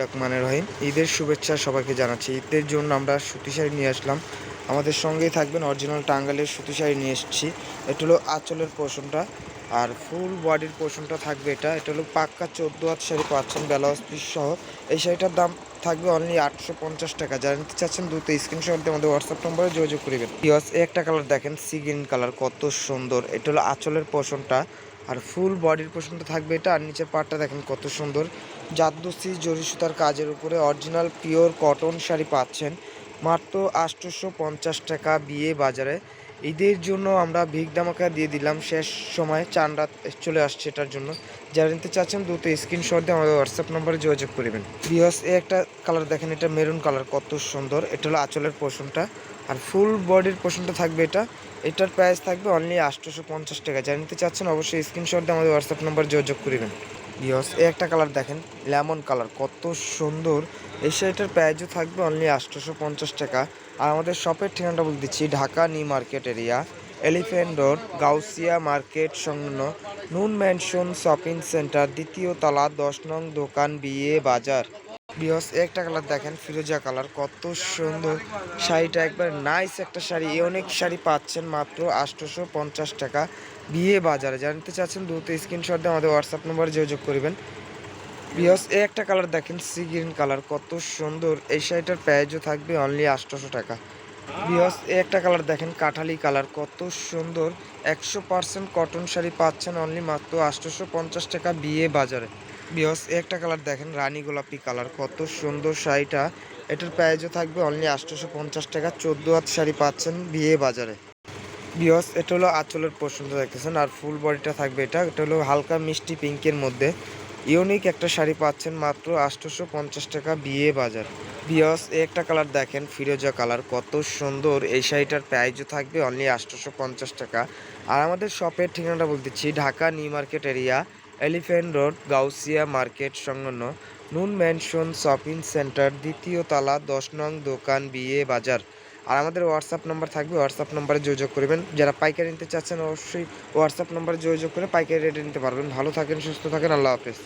রহমানের রহিম ঈদের শুভেচ্ছা সবাইকে জানাচ্ছি। ঈদের জন্য আমরা সুতি শাড়ি নিয়ে আসলাম। আমাদের সঙ্গেই থাকবেন অরিজিনাল টাঙ্গালের সুতি শাড়ি নিয়ে এসেছি। এটা হলো আঁচলের পোষণটা। আর ফুল বডির পোষণটা থাকবে এটা। এটা হলো পাক্কা চোদ্দ হাত শাড়ি পাচ্ছেন ব্লাউজ পিস সহ। এই শাড়িটার দাম থাকবে অনলি আটশো পঞ্চাশ টাকা। যারা নিতে চাচ্ছেন দ্রুত স্ক্রিনশট দিয়ে আমাদের হোয়াটসঅ্যাপ নম্বরে যোগাযোগ করবেন ইয়স একটা কালার দেখেন সি গ্রিন কালার কত সুন্দর। এটা হলো আঁচলের পোষণটা। আর ফুল বডির পোর্শনটা থাকবে এটা। আর নিচের পাটটা দেখেন কত সুন্দর। জাদ্দুসি জরি সুতার কাজের উপরে অরিজিনাল পিওর কটন শাড়ি পাচ্ছেন। মাত্র আটশোশো পঞ্চাশ টাকা বিয়ে বাজারে। ঈদের জন্য আমরা ভিগ দামাকা দিয়ে দিলাম। শেষ সময় চান রাত চলে আসছে এটার জন্য। যারা নিতে চাচ্ছেন, দ্রুত স্ক্রিনশট দিয়ে আমাদের হোয়াটসঅ্যাপ নম্বরে যোগাযোগ করবেন বিহস এ একটা কালার দেখেন, এটা মেরুন কালার কত সুন্দর। এটা হলো আঁচলের পোষণটা। আর ফুল বডির পোষণটা থাকবে এটা। এটার প্রাইস থাকবে অনলি আটশোশো পঞ্চাশ টাকা। যারা নিতে চাচ্ছেন, অবশ্যই স্ক্রিনশট দিয়ে আমাদের হোয়াটসঅ্যাপ নম্বর যোগাযোগ করবেন বিহস এই একটা কালার দেখেন লেমন কালার কত সুন্দর। এই শাড়িটার প্রাইজও থাকবে অনলি আটশোশো পঞ্চাশ টাকা। আর আমাদের শপের ঠিকানাটা বলে দিচ্ছি, Dhaka new market area elephant road Gausia market সংলগ্ন নুন ম্যানশন শপিং সেন্টার দ্বিতীয় তলা, দশ নং দোকান বিয়ে বাজার। বিহস একটা কালার দেখেন, ফিরোজা কালার কত সুন্দর। শাড়িটা একবার নাইস একটা শাড়ি, এই অনেক শাড়ি পাচ্ছেন মাত্র আটশোশো পঞ্চাশ টাকা। বিয়ে বাজারে জানতে চাচ্ছেন দ্রুত স্ক্রিনশট দিয়ে আমাদের হোয়াটসঅ্যাপ নম্বরে যোগাযোগ করবেন। বিহস এই একটা কালার দেখেন সি গ্রিন কালার কত সুন্দর। এই শাড়িটার প্রাইজও থাকবে অনলি আটশোশো টাকা। বিহস এই একটা কালার দেখেন, কাঠালি কালার কত সুন্দর। একশো পার্সেন্ট কটন শাড়ি পাচ্ছেন অনলি মাত্র আটশোশো পঞ্চাশ টাকা বিয়ে বাজারে। বিহস একটা কালার দেখেন, রানী গোলাপি কালার কত সুন্দর শাড়িটা। এটার প্রাইজও থাকবে অনলি আটশোশো পঞ্চাশ টাকা, চোদ্দ হাত শাড়ি পাচ্ছেন বিয়ে বাজারে। বিহস এটা হলো আঁচলের পোর্শনটা দেখতেছেন, আর ফুল বডিটা থাকবে এটা এটা হলো হালকা মিষ্টি পিঙ্কের মধ্যে। ইউনিক একটা শাড়ি পাচ্ছেন মাত্র আটশোশো পঞ্চাশ টাকা বিয়ে বাজার। বিয়স একটা কালার দেখেন, ফিরোজা কালার কত সুন্দর। এই শাড়িটার প্রাইজও থাকবে অনলি আটশোশো পঞ্চাশ টাকা। আর আমাদের শপের ঠিকানাটা বলতেছি, Dhaka new market area elephant road, Gausia market সংলগ্ন নুন ম্যানশন শপিং সেন্টার, দ্বিতীয় তালা, দশ নং দোকান বিয়ে বাজার। আর আমাদের হোয়াটসঅ্যাপ নম্বর থাকবে হোয়াটসঅ্যাপ নম্বরে যোগাযোগ করবেন। যারা পাইকারি নিতে চাচ্ছেন, অবশ্যই হোয়াটসঅ্যাপ নম্বরে যোগাযোগ করে পাইকারি রেটে নিতে পারবেন। ভালো থাকেন, সুস্থ থাকেন, আল্লাহ হাফেজ।